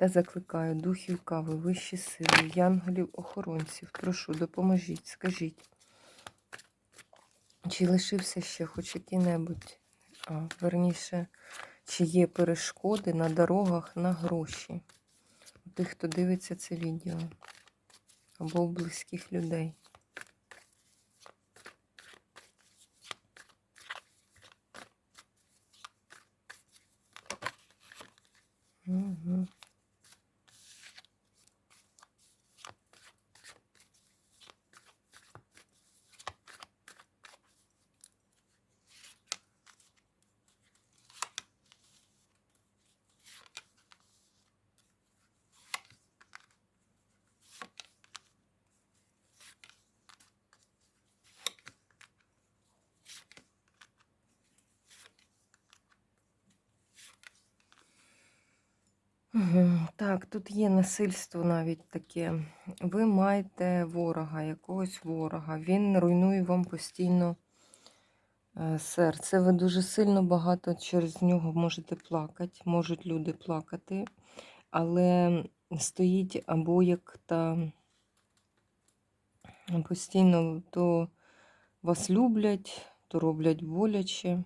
Та закликаю духів кави, вищі сили, янголів-охоронців. Прошу, допоможіть, скажіть, чи лишився ще хоч який-небудь, а, верніше, чи є перешкоди на дорогах на гроші у тих, хто дивиться це відео, або у близьких людей. Угу. Так, тут є насильство навіть таке. Ви маєте ворога, якогось ворога. Він руйнує вам постійно е, серце. Ви дуже сильно багато через нього можете плакати, можуть люди плакати, але стоїть або як та постійно то вас люблять, то роблять боляче.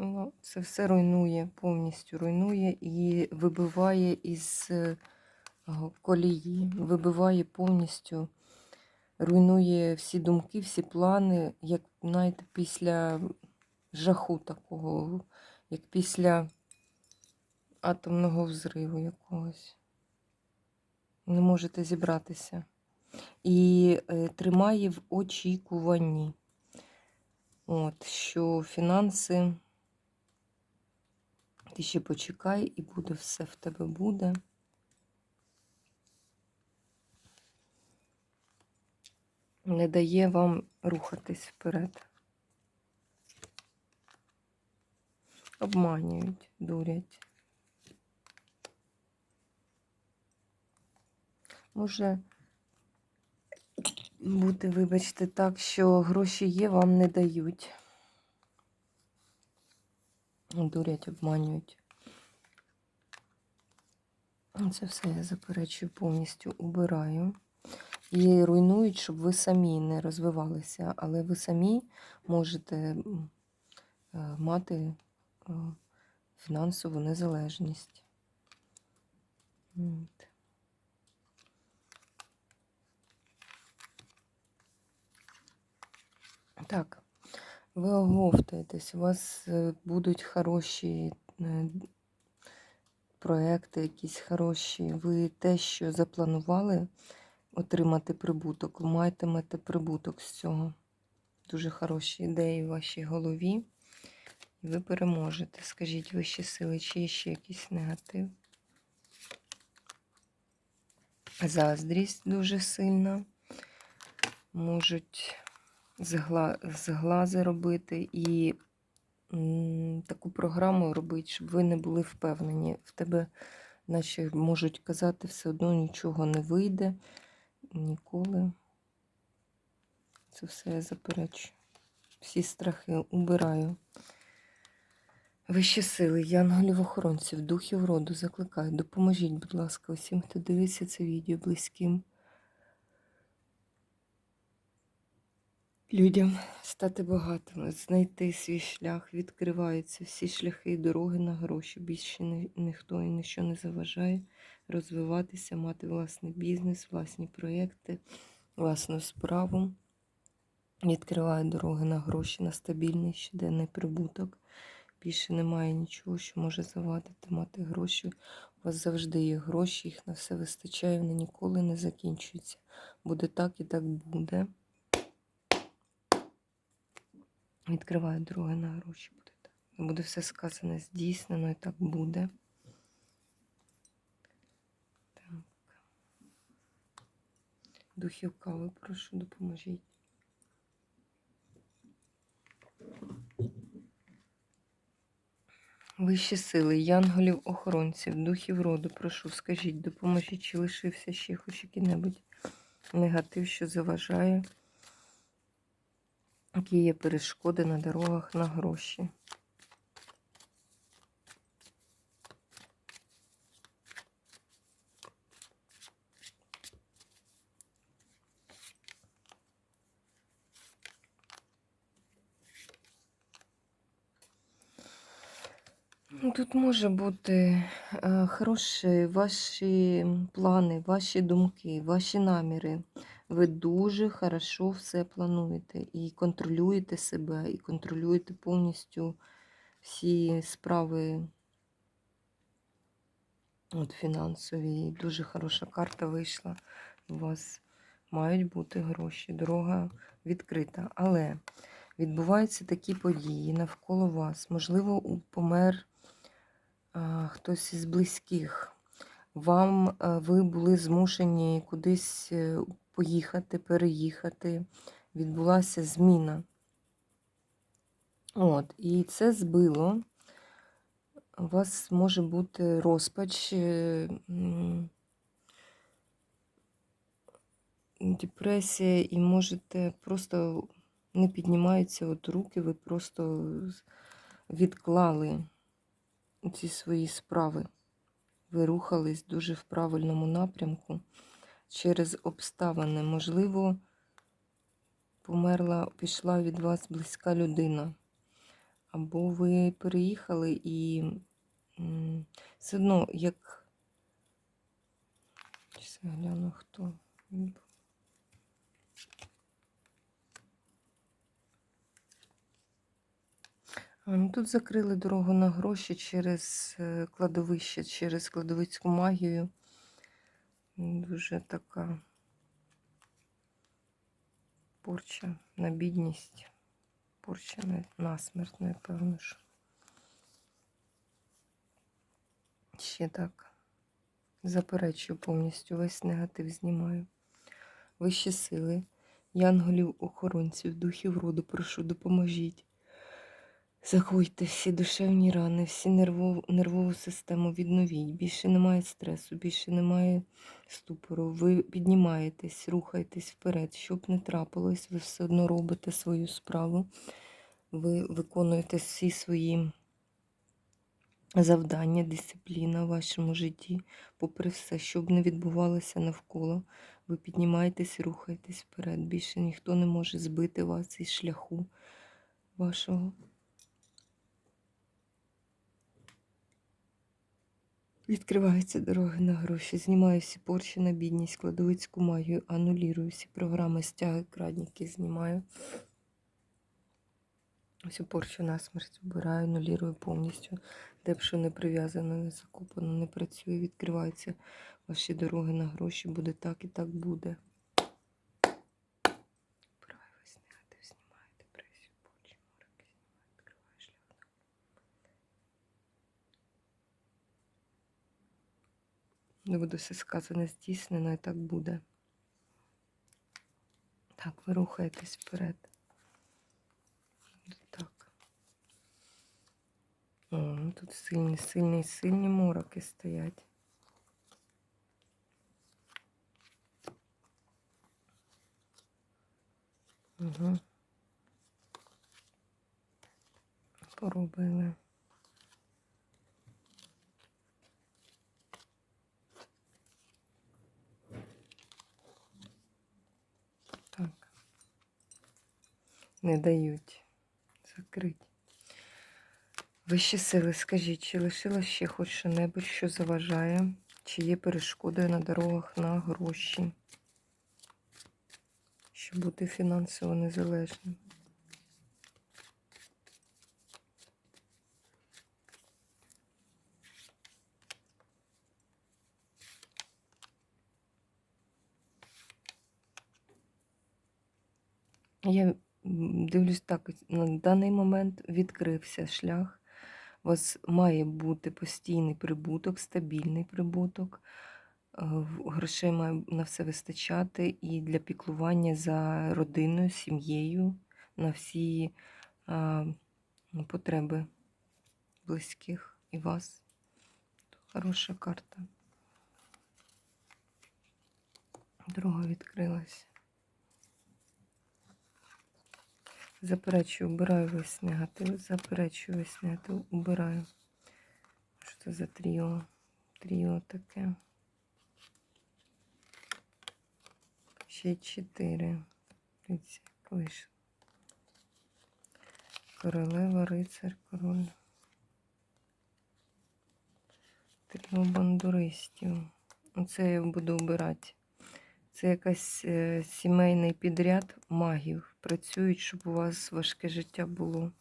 Ну, це все руйнує, повністю руйнує і вибиває із е, колії, вибиває повністю, руйнує всі думки, всі плани, як знаєте, після жаху такого, як після атомного взриву якогось. Не можете зібратися. І е, тримає в очікуванні. От, що фінанси. Ти ще почекай, і буде все в тебе буде. Не дає вам рухатись вперед. Обманюють, дурять. Може бути, вибачте, так, що гроші є, вам не дають. Дурять, обманюють. Це все я заперечую, повністю убираю. І руйнують, щоб ви самі не розвивалися, але ви самі можете е, мати е, фінансову незалежність. Так, ви оговтаєтесь, у вас е, будуть хороші е, проекти, якісь хороші. Ви те, що запланували отримати прибуток, ви матимете прибуток з цього. Дуже хороші ідеї в вашій голові. І ви переможете. Скажіть вищі сили, чи є ще якийсь негатив? Заздрість дуже сильна. Можуть. Зглази робити і таку програму робити, щоб ви не були впевнені. В тебе, наче можуть казати, все одно нічого не вийде ніколи. Це все я заперечую. Всі страхи убираю. Вищі сили, янголів-охоронців, духів роду закликаю. Допоможіть, будь ласка, усім, хто дивиться це відео близьким. Людям стати багатими, знайти свій шлях, відкриваються всі шляхи і дороги на гроші. Більше ні- ніхто і ніщо не заважає розвиватися, мати власний бізнес, власні проєкти, власну справу. Відкриває дороги на гроші, на стабільний щоденний прибуток. Більше немає нічого, що може завадити мати гроші. У вас завжди є гроші, їх на все вистачає, вони ніколи не закінчуються. Буде так і так буде. Відкриваю дороги на гроші. Буде так. Буде все сказане, здійснено і так буде. Так. Духів кави, прошу, допоможіть. Вищі сили, янголів, охоронців, духів роду, прошу, скажіть, допоможіть, чи лишився ще хоч який-небудь негатив, що заважає, які є перешкоди на дорогах на гроші. Ну, Тут може бути е, хороші ваші плани, ваші думки, ваші наміри. Ви дуже хорошо все плануєте і контролюєте себе, і контролюєте повністю всі справи от, фінансові. І Дуже хороша карта вийшла. У вас мають бути гроші. Дорога відкрита. Але відбуваються такі події навколо вас. Можливо, помер а, хтось із близьких. Вам а, ви були змушені кудись е, поїхати, переїхати. Відбулася зміна. От, і це збило. У вас може бути розпач, е, депресія, і можете просто не піднімаються от руки, ви просто відклали ці свої справи. Ви рухались дуже в правильному напрямку через обставини. Можливо, померла, пішла від вас близька людина. Або ви переїхали і все одно, як. Щас я гляну, хто. ну тут закрили дорогу на гроші через е, кладовище, через кладовицьку магію. Дуже така порча на бідність. Порча на, смерть, напевно. що. Ще так. Заперечую повністю весь негатив знімаю. Вищі сили, янголів, охоронців, духів роду, прошу, допоможіть. Загойте всі душевні рани, всі нервову, нервову систему відновіть. Більше немає стресу, більше немає ступору. Ви піднімаєтесь, рухаєтесь вперед. Щоб не трапилось, ви все одно робите свою справу. Ви виконуєте всі свої завдання, дисципліна в вашому житті, попри все, що б не відбувалося навколо, ви піднімаєтесь рухаєтесь вперед. Більше ніхто не може збити вас із шляху вашого. Відкриваються дороги на гроші, знімаю всі порші на бідність, кладовицьку магію, анулірую всі програми, стяги, крадніки знімаю. Всю порчу на смерть вбираю, анулірую повністю. Де б що не прив'язано, не закопано, не працює, відкриваються ваші дороги на гроші. Буде так і так буде. Вбираю весь негатив, знімаю депресію, порчі, мороки, знімаю, відкриваю шлях. Не буде все сказане, здійснено, і так буде. Так, ви рухаєтесь вперед. Так. О, ну тут сильні, сильні, сильні мороки стоять. Угу. Поробили. Не дають закрити. Вищі сили, скажіть, чи лишилось ще хоч що-небудь, що заважає, чи є перешкодою на дорогах на гроші, щоб бути фінансово незалежним? Я дивлюсь так, на даний момент відкрився шлях. У вас має бути постійний прибуток, стабільний прибуток. грошей має на все вистачати і для піклування за родиною, сім'єю, на всі а, потреби близьких і вас. Хороша карта. Друга відкрилась. Заперечую, убираю весь негатив, заперечую весь негатив, убираю. Що це за тріо? Тріо таке. Ще чотири. Дивіться, вийшло. Королева, рицар, король. Тріо бандуристів. Оце я буду обирати. Це якась е, сімейний підряд магів. Працюють, щоб у вас важке життя було.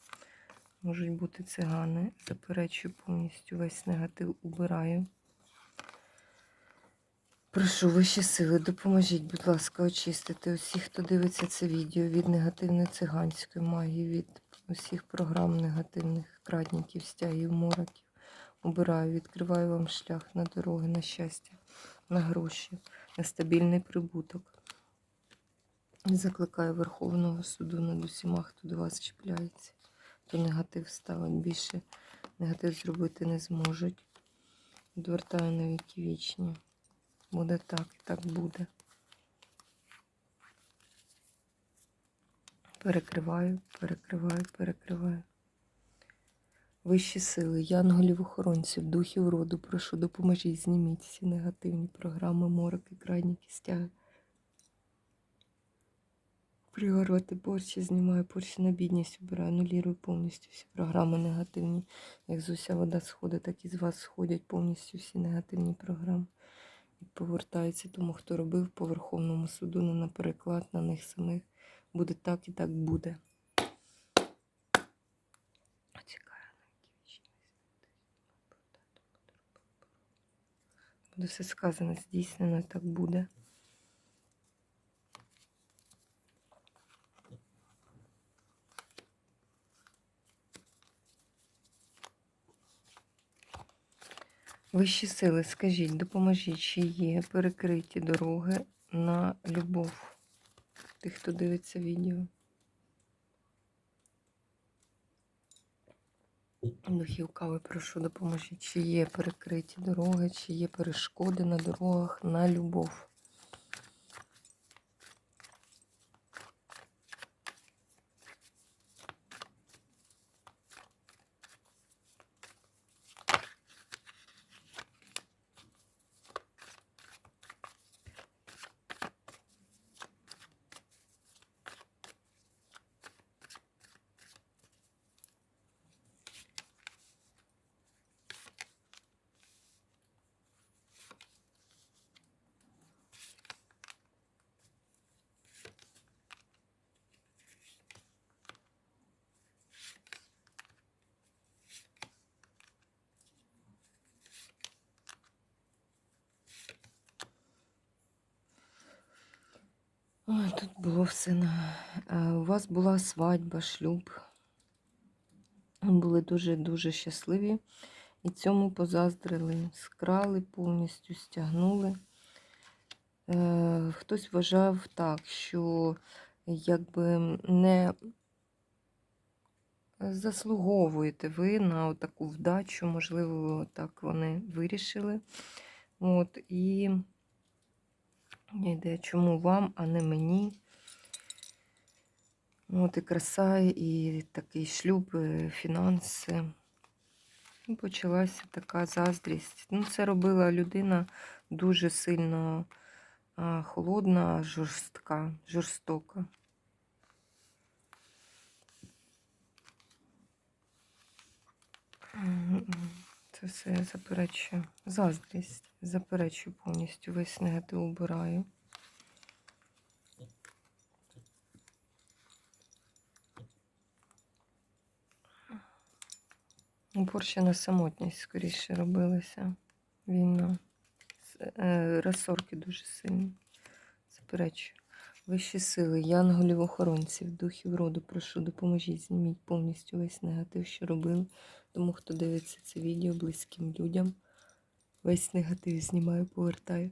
Можуть бути цигани. Заперечую повністю весь негатив убираю. Прошу вищі сили, допоможіть, будь ласка, очистити усіх, хто дивиться це відео від негативної циганської магії, від усіх програм негативних крадників, стягів, мороків. Убираю, відкриваю вам шлях на дороги, на щастя, на гроші, на стабільний прибуток. Закликаю Верховного суду над усіма, хто до вас чіпляється, хто негатив ставить. Більше негатив зробити не зможуть. Відвертаю на віки вічні. Буде так і так буде. Перекриваю, перекриваю, перекриваю. Вищі сили, янголів охоронців, духів роду, прошу, допоможіть, зніміть всі негативні програми, мороки, крайніки, стяги. Пригороти порчі знімаю, порчі на бідність обираю, анулірую повністю всі програми негативні. Як з уся вода сходить, так і з вас сходять повністю всі негативні програми. І повертається тому, хто робив по Верховному суду, не на переклад на них самих. Буде так і так буде. Чекаю на які вічні Буде все сказано, здійснено, так буде. Вищі сили, скажіть, допоможіть, чи є перекриті дороги на любов тих, хто дивиться відео. Духів кави, прошу, допоможіть, чи є перекриті дороги, чи є перешкоди на дорогах на любов. Ой, тут було все на. е, У вас була свадьба, шлюб. Були дуже-дуже щасливі. І цьому позаздрили. Скрали повністю, стягнули. Е, Хтось вважав так, що якби не заслуговуєте ви на таку вдачу, можливо, так вони вирішили. От, і йде, чому вам, а не мені. От і краса, і такий шлюб, і фінанси. І почалася така заздрість. Ну, це робила людина дуже сильно а, холодна, жорстка, жорстока. Мгм. Це все я заперечую. Заздрість. Заперечую повністю. Весь негатив убираю. Упорщена самотність скоріше робилася. Війна. Е, Розсорки дуже сильні. Заперечую. Вищі сили, янголів охоронців, духів роду, прошу, допоможіть, зніміть повністю весь негатив, що робили. Тому, хто дивиться це відео близьким людям, весь негатив знімаю, повертаю.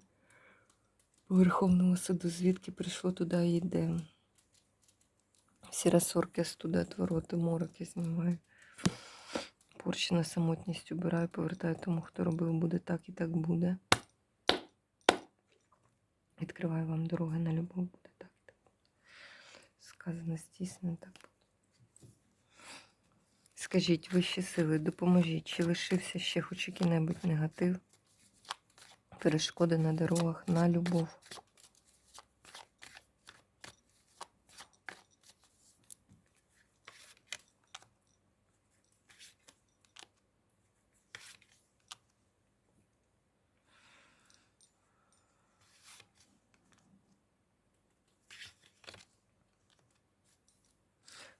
по Верховному суду, звідки прийшло, туди і йде. Всі розсорки туди отвороти, мороки знімаю. Порчі на самотність убираю, повертаю тому, хто робив, буде так і так буде. Відкриваю вам дороги на любов, буде так так. Сказано, здійснено так. Скажіть, вищі сили, допоможіть, чи лишився ще хоч який-небудь негатив, перешкоди на дорогах, на любов.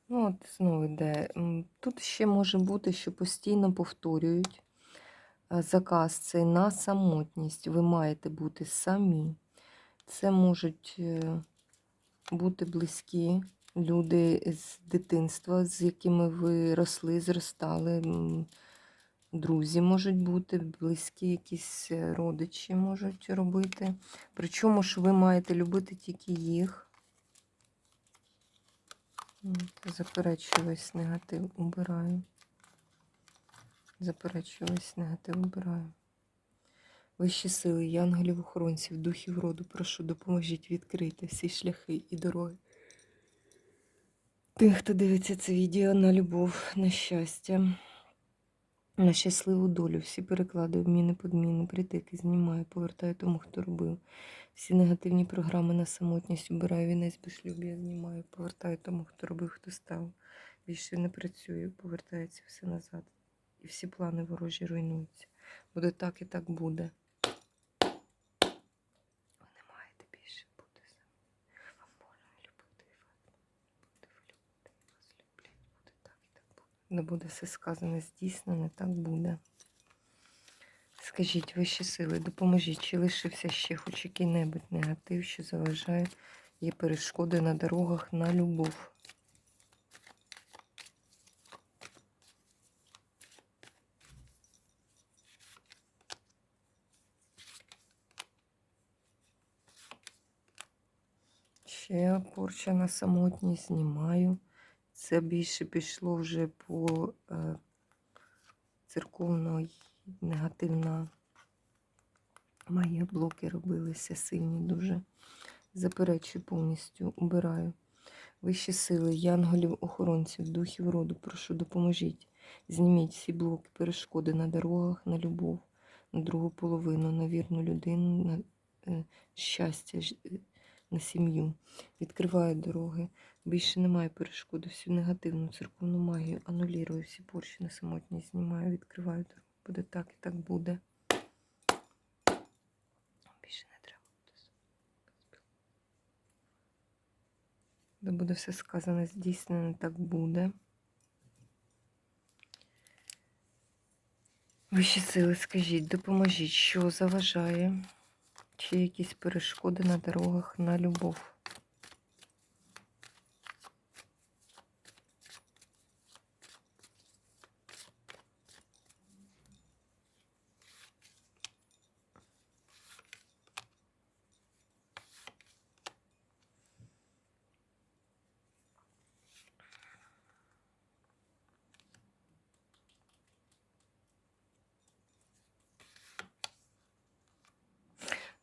Ну, от знову йде. Тут ще може бути, що постійно повторюють е, заказ цей на самотність. Ви маєте бути самі. Це можуть е, бути близькі люди з дитинства, з якими ви росли, зростали. Друзі можуть бути, близькі якісь е, родичі можуть робити. Причому ж ви маєте любити тільки їх. Заперечую весь негатив, убираю. Заперечую негатив, убираю. Вищі сили, янголів, охоронців, духів роду, прошу, допоможіть відкрити всі шляхи і дороги. Тих, хто дивиться це відео на любов, на щастя, на щасливу долю. Всі переклади, обміни, подміни, притики знімаю, повертаю тому, хто робив. Всі негативні програми на самотність убираю, вінець безшлюб'я знімаю, повертаю тому, хто робив, хто став. Більше не працюю, повертається все назад. І всі плани ворожі руйнуються. Буде так і так буде. Ви не маєте більше бути самі. Вам можна любити і вас. Буде ви любите, вас люблять. Буде так і так буде. Не буде все сказане, здійснене, так буде. Скажіть, вищі сили, допоможіть, чи лишився ще хоч який-небудь негатив, що заважає є перешкоди на дорогах на любов. Ще порча на самотність знімаю. Це більше пішло вже по е, церковно й негативна. Мої блоки робилися сильні дуже. Заперечую повністю, убираю. Вищі сили, янголів, охоронців, духів роду, прошу, допоможіть. Зніміть всі блоки, перешкоди на дорогах, на любов, на другу половину, на вірну людину, на е, щастя, е, на сім'ю. Відкриваю дороги. Більше немає перешкоди, всю негативну церковну магію анулірую, всі порші на самотність знімаю, відкриваю дорогу. Буде так і так буде. Більше не треба буде. Де буде все сказане, здійснено, так буде. Вищі сили, скажіть, допоможіть, що заважає, чи якісь перешкоди на дорогах на любов.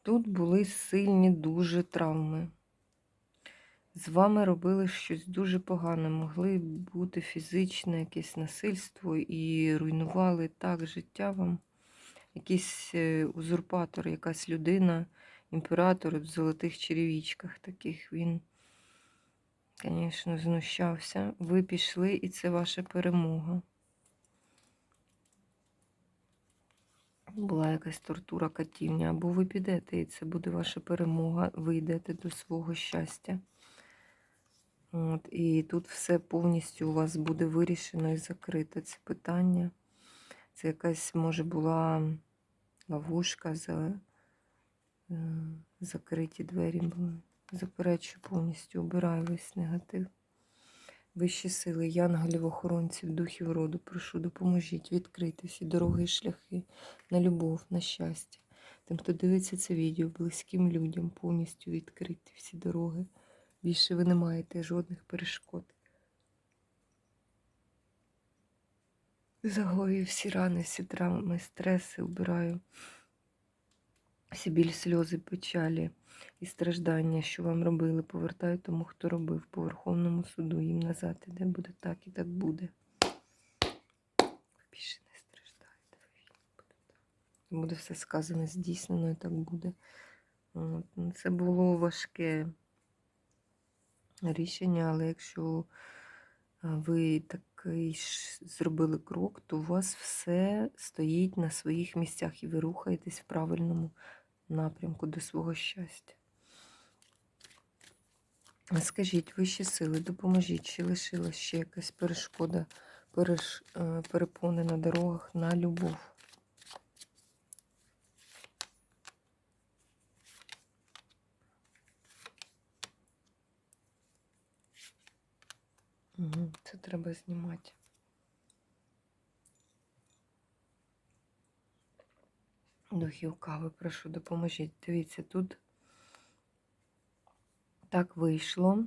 Тут були сильні дуже травми. З вами робили щось дуже погане. Могли бути фізичне якесь насильство і руйнували так життя вам. Якийсь е, узурпатор, якась людина, імператор в золотих черевічках таких. Він, звісно, знущався. Ви пішли, і це ваша перемога. Була якась тортура катівня, або ви підете, і це буде ваша перемога, ви йдете до свого щастя. От, і тут все повністю у вас буде вирішено і закрите це питання. Це якась, може, була ловушка, за, е, закриті двері були. Заперечую повністю, обираю весь негатив. Вищі сили, янголів, охоронців, духів роду, прошу, допоможіть відкрити всі дороги і шляхи на любов, на щастя. Тим, хто дивиться це відео, близьким людям повністю відкриті всі дороги. Більше ви не маєте жодних перешкод. Загою всі рани, всі травми, стреси вбираю. Всі біль, сльози, печалі і страждання, що вам робили, повертаю тому, хто робив по Верховному суду їм назад. Іде буде так і так буде. Ви більше не страждаєте. Буде все сказане, здійснено і так буде. Ну, Це було важке рішення, але якщо ви такий ж зробили крок, то у вас все стоїть на своїх місцях і ви рухаєтесь в правильному напрямку до свого щастя. Скажіть, вищі сили, допоможіть, чи лишилась ще якась перешкода, переш, е, перепони на дорогах на любов? Це треба знімати. Духів кави, прошу, допоможіть. Дивіться, тут так вийшло.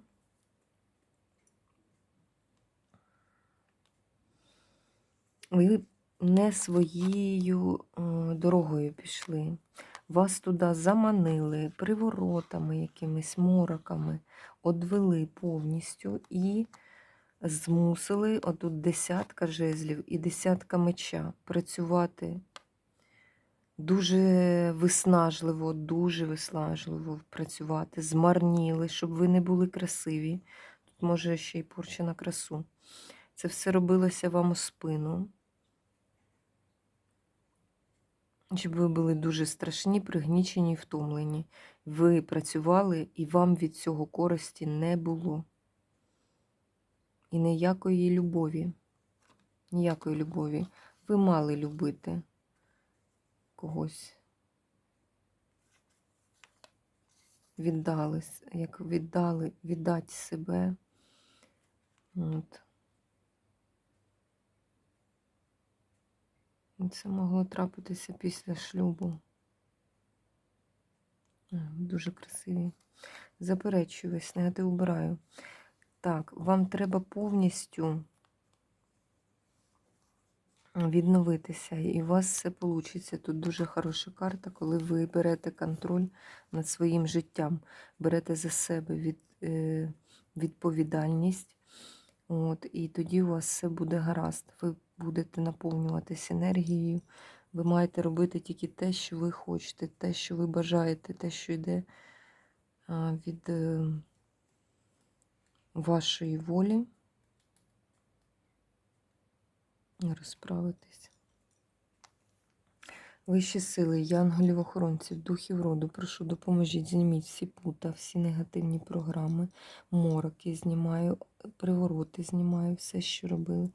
Ви не своєю е, дорогою пішли. Вас туди заманили приворотами, якимись мороками, одвели повністю і змусили отут десятка жезлів і десятка меча працювати дуже виснажливо, дуже виснажливо працювати, змарніли, щоб ви не були красиві. Тут може ще й порча на красу. Це все робилося вам у спину. Щоб ви були дуже страшні, пригнічені і втомлені. Ви працювали, і вам від цього користі не було. І ніякої любові. Ніякої любові. Ви мали любити когось. Віддали, як віддали, віддати себе. От. Це могло трапитися після шлюбу. Дуже красиві. Заперечую весь негатив убираю. Так, вам треба повністю відновитися, і у вас все вийде. Тут дуже хороша карта, коли ви берете контроль над своїм життям, берете за себе від, е, відповідальність. От, І тоді у вас все буде гаразд. Ви будете наповнюватися енергією. Ви маєте робити тільки те, що ви хочете, те, що ви бажаєте, те, що йде від е, вашої волі. Розправитись. Вищі сили, янголів охоронців, духів роду, прошу, допоможіть, зніміть всі пута, всі негативні програми, мороки знімаю, привороти знімаю, все, що робили.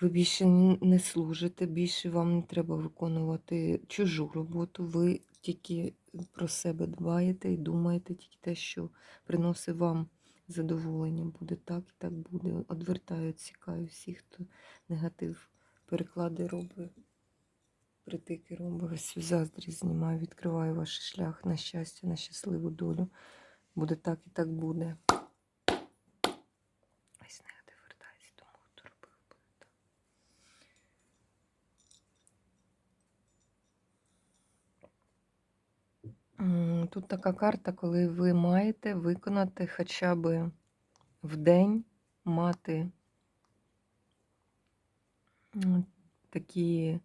Ви більше не служите, більше вам не треба виконувати чужу роботу. Ви тільки про себе дбаєте і думаєте тільки те, що приносить вам задоволення. Буде так і так буде. Одвертаю, цікаю всіх, хто негатив переклади робить, притики робить, всю заздрість знімаю, відкриваю ваш шлях на щастя, на щасливу долю. Буде так і так буде. Весь негатив вертається тому, хто робив буде так. М, Тут така карта, коли ви маєте виконати хоча б в день мати такі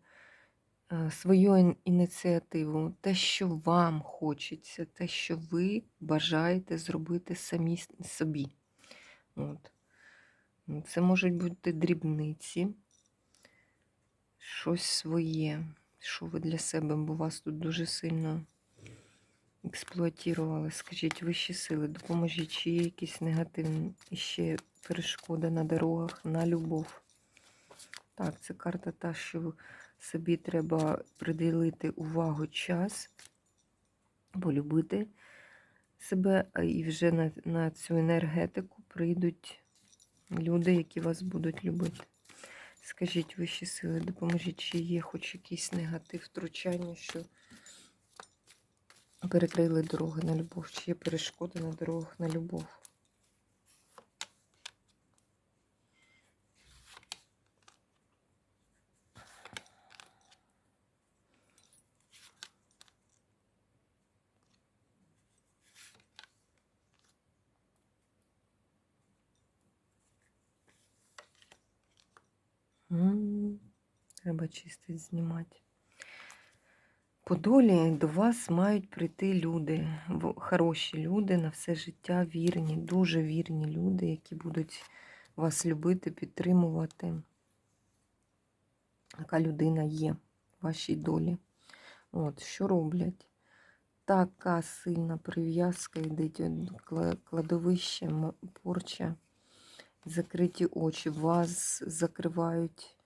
е, свою ініціативу, те, що вам хочеться, те, що ви бажаєте зробити самі собі. От. Ну, Це можуть бути дрібниці, щось своє, що ви для себе, бо вас тут дуже сильно експлуатували. Скажіть, вищі сили, допоможіть, чи є якісь негативні ще перешкоди на дорогах, на любов. Так, це карта та, що собі треба приділити увагу час, полюбити себе, і вже на, на цю енергетику прийдуть люди, які вас будуть любити. Скажіть вищі сили, допоможіть, чи є хоч якийсь негатив, втручання, що перекрили дороги на любов, чи є перешкоди на дорогах на любов. Треба чистить, знімати. По долі до вас мають прийти люди, хороші люди на все життя, вірні, дуже вірні люди, які будуть вас любити, підтримувати. Яка людина є в вашій долі. От, що роблять? Така сильна прив'язка йде кладовище, порча, закриті очі, вас закривають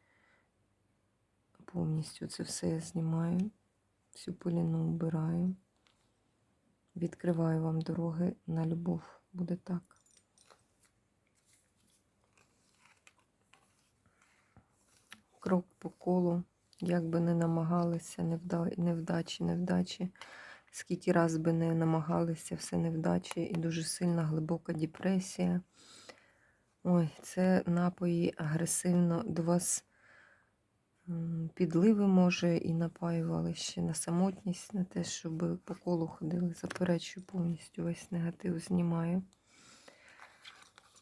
повністю. Це все я знімаю. Всю пиліну вбираю. Відкриваю вам дороги на любов. Буде так. Крок по колу. Як би не намагалися, невдачі, невдачі. Скільки раз би не намагалися, все невдачі і дуже сильна глибока депресія. Ой, це напої агресивно до вас підливи, може, і напаювали ще на самотність, на те, щоб по колу ходили. Заперечую повністю весь негатив знімаю.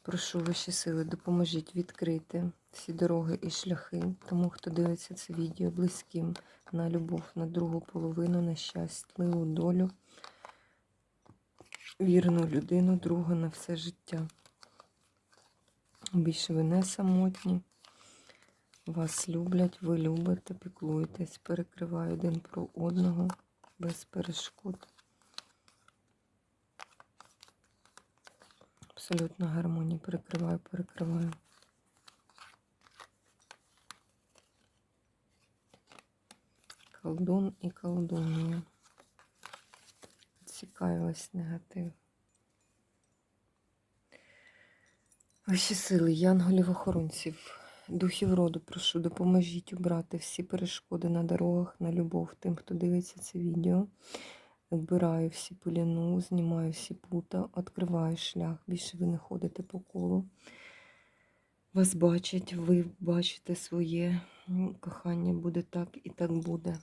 Прошу вищі сили, допоможіть відкрити всі дороги і шляхи тому, хто дивиться це відео близьким на любов, на другу половину, на щасливу долю, вірну людину, друга на все життя. Більше ви не самотні. Вас люблять, ви любите, піклуєтесь, перекриваю один про одного без перешкод. Абсолютно гармонія. Перекриваю, перекриваю. Колдун і колдунія. Цікавий ось негатив. Ваші сили, янголів-охоронців, духів роду, прошу, допоможіть убрати всі перешкоди на дорогах, на любов тим, хто дивиться це відео. Вбираю всі пиліну, знімаю всі пута, відкриваю шлях. Більше ви не ходите по колу. Вас бачать, ви бачите своє кохання буде так і так буде.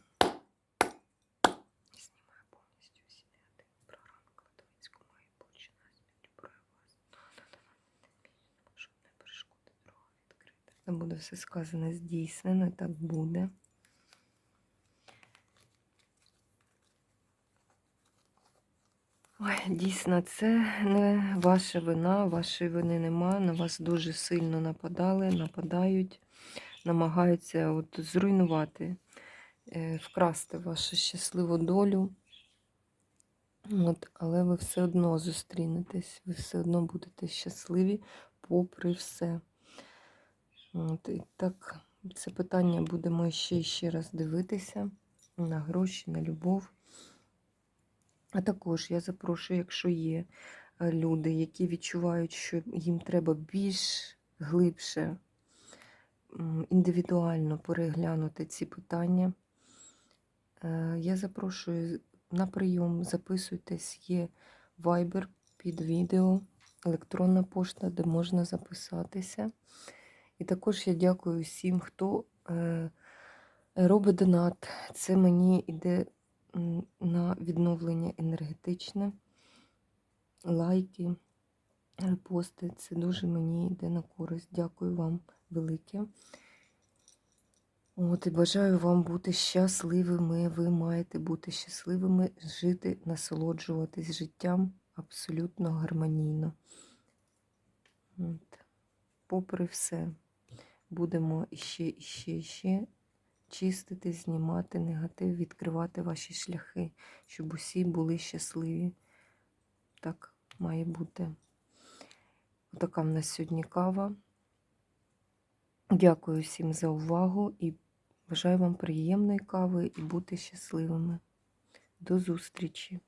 Знімаю повністю всі негативні програми Кладовицького має почина люблю вас. Щоб не перешкоди дорога відкрита. Це буде все сказане здійснено, і так буде. Ой, дійсно, це не ваша вина, вашої вини нема. На вас дуже сильно нападали, нападають, намагаються от зруйнувати, е, вкрасти вашу щасливу долю. От, але ви все одно зустрінетесь, ви все одно будете щасливі попри все. От, і так, це питання будемо ще ще раз дивитися на гроші, на любов. А також я запрошую, якщо є люди, які відчувають, що їм треба більш глибше, індивідуально переглянути ці питання. е, Я запрошую на прийом, записуйтесь, є Viber під відео, електронна пошта, де можна записатися. І також я дякую всім, хто е, робить донат. Це мені йде на відновлення енергетичне, лайки, репости. Це дуже мені йде на користь. Дякую вам велике. От і бажаю вам бути щасливими. Ви маєте бути щасливими, жити, насолоджуватись життям абсолютно гармонійно. От. Попри все, будемо іще, іще, іще чистити, знімати негатив, відкривати ваші шляхи, щоб усі були щасливі. Так має бути. Отака в нас сьогодні кава. Дякую всім за увагу і бажаю вам приємної кави і бути щасливими. До зустрічі!